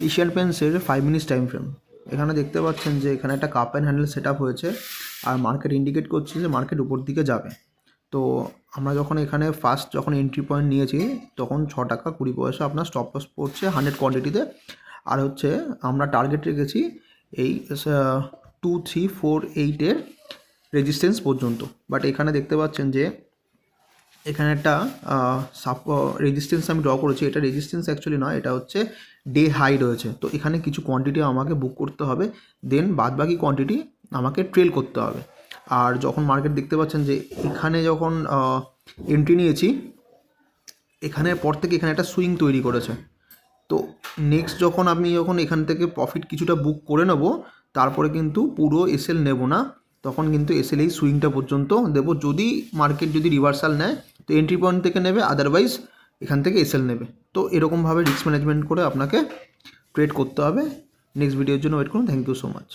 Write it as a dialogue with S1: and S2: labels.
S1: Asian পেন্টসের five minutes time frame এখানে দেখতে পাচ্ছেন যে এখানে একটা cup and handle set up হয়েছে আর মার্কেট ইন্ডিকেট করছে যে মার্কেট উপর দিকে যাবে। তো আমরা যখন এখানে ফার্স্ট যখন এন্ট্রি পয়েন্ট নিয়েছি, তখন ছ টাকা কুড়ি পয়সা আপনার স্টপ লস পড়ছে হান্ড্রেড কোয়ান্টিটিতে আর হচ্ছে আমরা টার্গেট রেখেছি এই টু থ্রি ফোর এইটের রেজিস্ট্যান্স পর্যন্ত। বাট এখানে দেখতে পাচ্ছেন যে এখানে একটা সাপ রেজিস্ট্যান্স আমি ড্র করেছি। এটা রেজিস্ট্যান্স অ্যাকচুয়ালি নয়, এটা হচ্ছে ডে হাই রয়েছে। তো এখানে কিছু কোয়ান্টিটি আমাকে বুক করতে হবে দেন বাদবাকি কোয়ান্টিটি আমাকে ট্রেল করতে হবে। আর যখন মার্কেট দেখতে পাচ্ছেন যে এখানে যখন এন্ট্রি নিয়েছি এখানের পর থেকে এখানে একটা সুইং তৈরি করেছে। তো নেক্সট যখন আমি যখন এখান থেকে প্রফিট কিছুটা বুক করে নেব, তারপরে কিন্তু পুরো এসএল নেব না, তখন কিন্তু এসএল এই সুইংটা পর্যন্ত দেবো। যদি মার্কেট যদি রিভার্সাল নেয় তো এন্ট্রি পয়েন্ট থেকে নেবে আদারওয়াইজ এখান থেকে এসএল নেবে। তো এরকমভাবে রিস্ক ম্যানেজমেন্ট করে আপনাকে ট্রেড করতে হবে। নেক্সট ভিডিওর জন্য ওয়েট করুন। Thank you so much